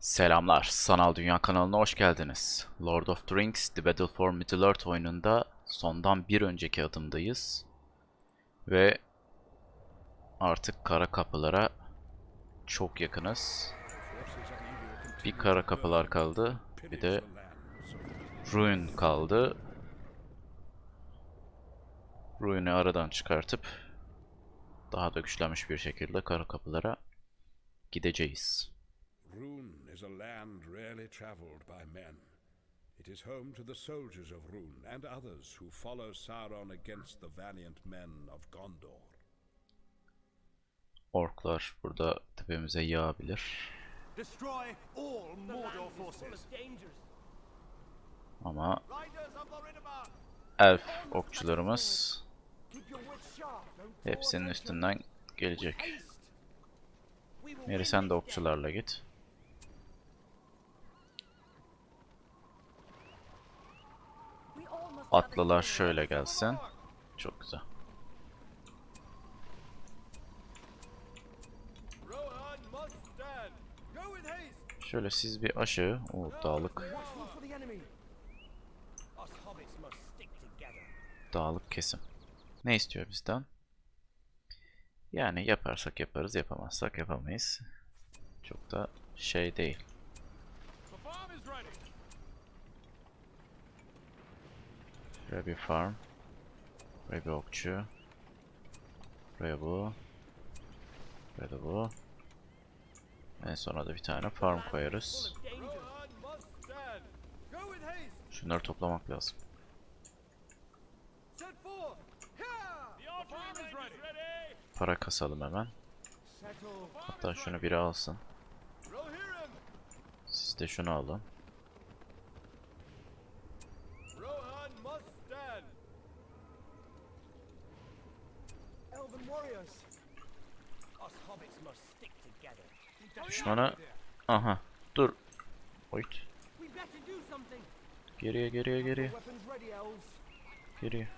Selamlar, Sanal Dünya kanalına hoş geldiniz. Lord of the Rings The Battle for Middle-earth oyununda sondan bir önceki adımdayız. Ve artık kara kapılara çok yakınız. Bir kara kapılar kaldı, bir de Ruin kaldı. Ruin'i aradan çıkartıp daha da güçlenmiş bir şekilde kara kapılara gideceğiz. Rune is a land rarely traveled by men. It is home to the soldiers of Rune and others who follow Sauron against the valiant men of Gondor. Orklar burada tepemize yağabilir. Destroy all Mordor forces. Ama elf okçularımız hepsinin üstünden gelecek. Meri sen de okçularla git. Atlılar şöyle gelsin. Çok güzel. Şöyle siz bir aşağı. O dağlık. Dağlık kesim. Ne istiyor bizden? Yani yaparsak yaparız, yapamazsak yapamayız. Çok da şey değil. The farm is ready. Buraya bir farm. Buraya bir okçu. Buraya bu. Buraya da bu. En sona da bir tane farm koyarız. Şunları toplamak lazım. Para kasalım hemen. Hatta şunu biri alsın. Siz de şunu alın. Düşmana... Aha. Dur. Oyt. Geriye geriye geriye. Geriye.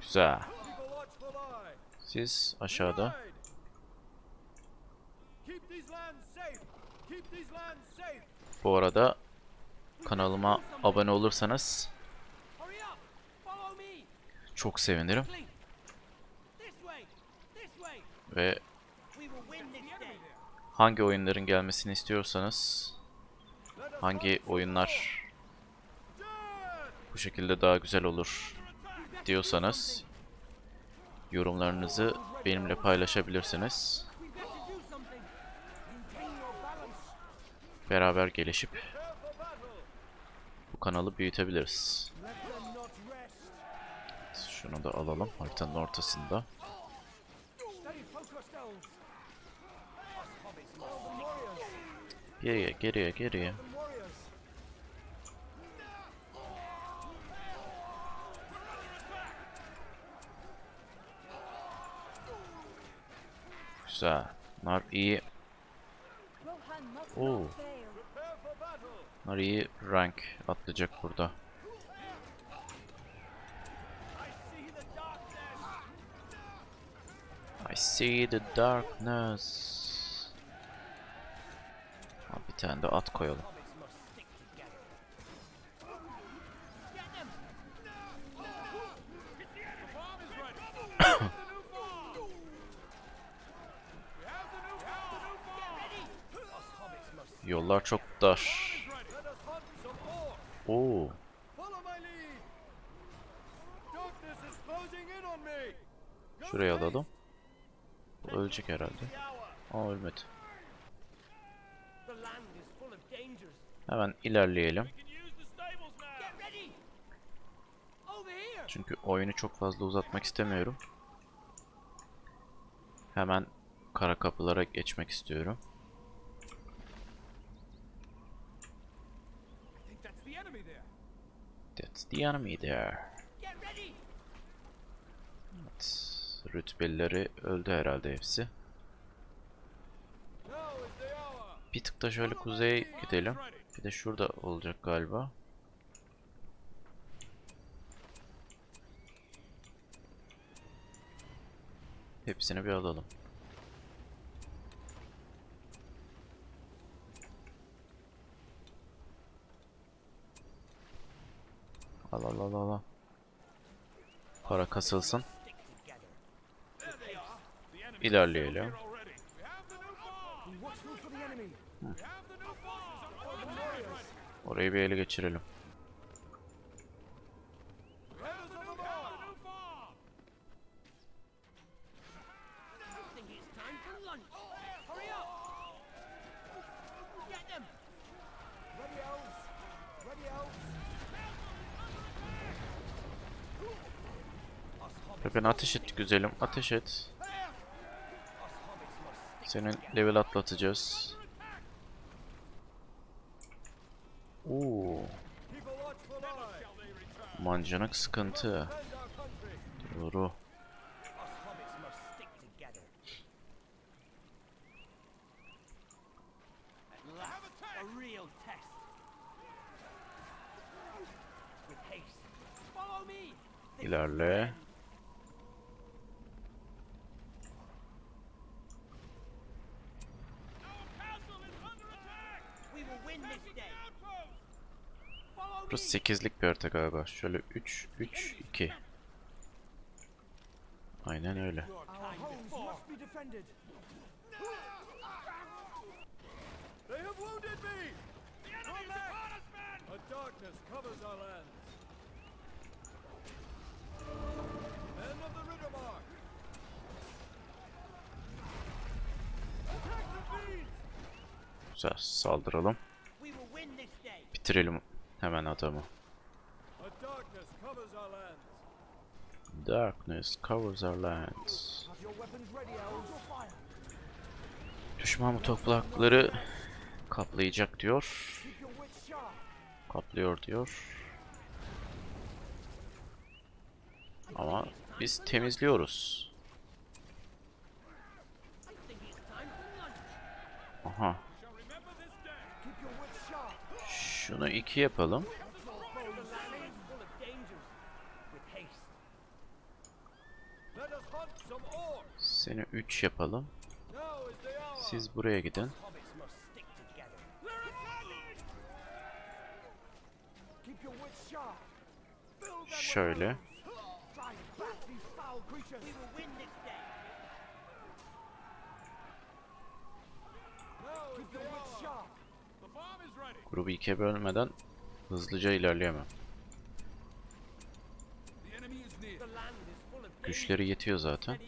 Güzel. Siz aşağıda. Bu arada kanalıma abone olursanız çok sevinirim. Ve hangi oyunların gelmesini istiyorsanız hangi oyunlar bu şekilde daha güzel olur diyorsanız yorumlarınızı benimle paylaşabilirsiniz. Beraber gelişip bu kanalı büyütebiliriz. Şunu da alalım haritanın ortasında. Geriye geriye geriye. Güzel. Bunlar iyi. Oo. Bunlar iyi rank atlayacak burada. See the darkness. bir tane de at koyalım. Yollar çok dar. Oo. Şuraya alalım. Ölecek herhalde. Aa ölmedi. Hemen ilerleyelim. Çünkü oyunu çok fazla uzatmak istemiyorum. Hemen kara kapılara geçmek istiyorum. That's the enemy there. That's the enemy there. Get ready. Evet. Rütbelileri öldü herhalde hepsi. Bir tık da şöyle kuzeye gidelim. Bir de şurada olacak galiba. Hepsini bir alalım. Al al al al. al. Para kasılsın. İlerleyelim. Be watchful for the enemy. Orayı bir ele geçirelim. I think it's time for lunch. Hurry up! Get them! Ready, elves! Ready, elves! Bakın ateş et güzelim. Ateş et. Senin level atlatacağız. Oo, mancınık sıkıntı. Doğru. Us Burası 8'lik bir harita galiba. Şöyle 3, 3, 2. Aynen öyle. Güzel saldıralım. Bitirelim hemen adamı. Darkness covers our lands. Düşman bu toprakları kaplayacak diyor. Kaplıyor diyor. Ama biz temizliyoruz. Aha. Keep your wits sharp. Şunu iki yapalım. The land is full of dangers. With haste. Let us hunt some ore. Seni 3 yapalım. Siz buraya gidin. Şöyle. Grubu ikiye bölmeden hızlıca ilerleyemem. Güçleri yetiyor zaten.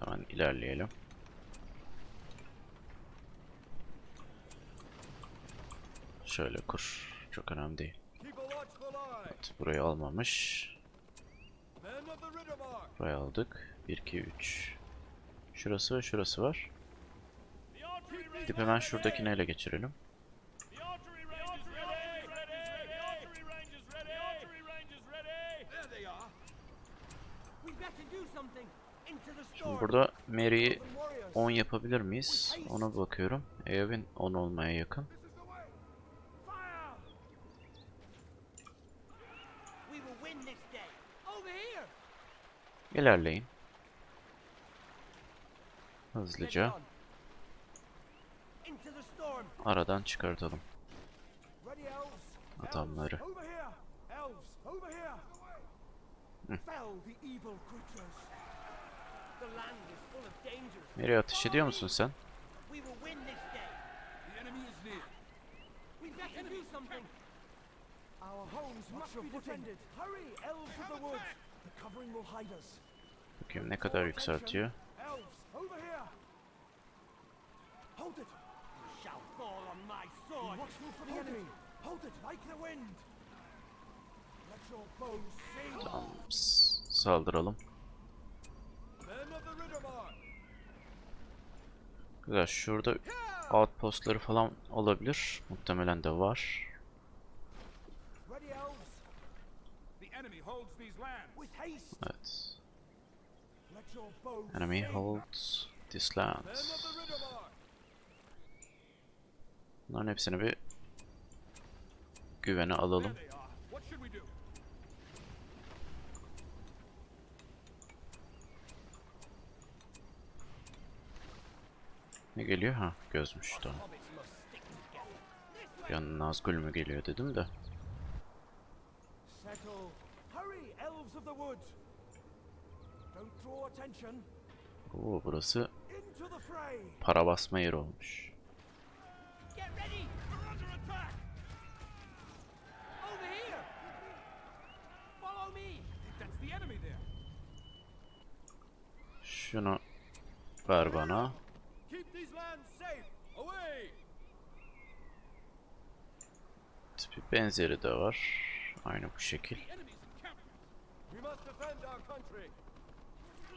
Hemen ilerleyelim. Şöyle kur. Çok önemli değil. Evet, burayı almamış. Burayı aldık. 1, 2, 3. Şurası ve şurası var. Gidip hemen şuradakini ele geçirelim. Şimdi burada Mary'i Elven warriors. 10 yapabilir miyiz? Ona bakıyorum. Eowyn 10 olmaya yakın. Fire! We will win this day. Over here. İlerleyin. Steady Hızlıca aradan çıkartalım adamları. Dangers. Mary ateş ediyor musun sen? Bakayım ne kadar yükseltiyor. Elves, over here! Hold it! You shall fall on my Be sword. watchful for the enemy. Hold it like the wind. Let your bows sing. Tamam. Saldıralım. Güzel. Şurada outpostları falan olabilir. Muhtemelen de var. Ready, Enemy holds this land. Bunların hepsini bir güvene alalım. Ne geliyor? Ha gözmüş tamam. Bir an Nazgul mü geliyor dedim de. Oo burası para basma yeri olmuş. Şunu ver bana. Bir benzeri de var. Aynı bu şekil.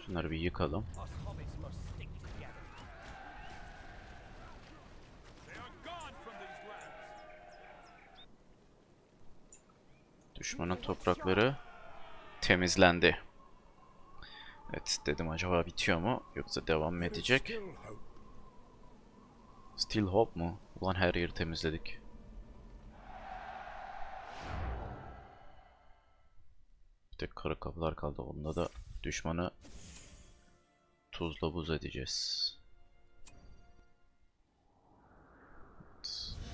Şunları bir yıkalım. Düşmanın toprakları temizlendi. Evet dedim acaba bitiyor mu yoksa devam mı edecek? Still Hope mu? Ulan her yeri temizledik. Bir tek kara kapılar kaldı. Onda da düşmanı tuzla buz edeceğiz.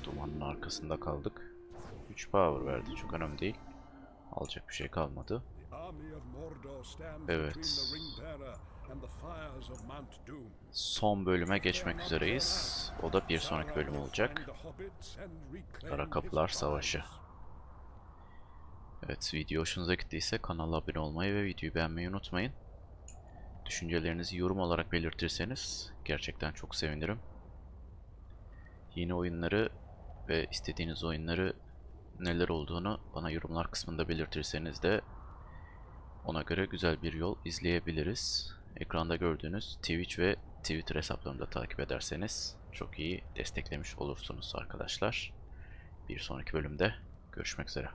Dumanın arkasında kaldık. 3 power verdi. Çok önemli değil. Alacak bir şey kalmadı. Evet. Son bölüme geçmek üzereyiz. O da bir sonraki bölüm olacak. Kara Kapılar. Savaşı. Evet video hoşunuza gittiyse kanala abone olmayı ve videoyu beğenmeyi unutmayın. Düşüncelerinizi yorum olarak belirtirseniz gerçekten çok sevinirim. Yeni oyunları ve istediğiniz oyunları neler olduğunu bana yorumlar kısmında belirtirseniz de ona göre güzel bir yol izleyebiliriz. Ekranda gördüğünüz Twitch ve Twitter hesaplarımı da takip ederseniz çok iyi desteklemiş olursunuz arkadaşlar. Bir sonraki bölümde görüşmek üzere.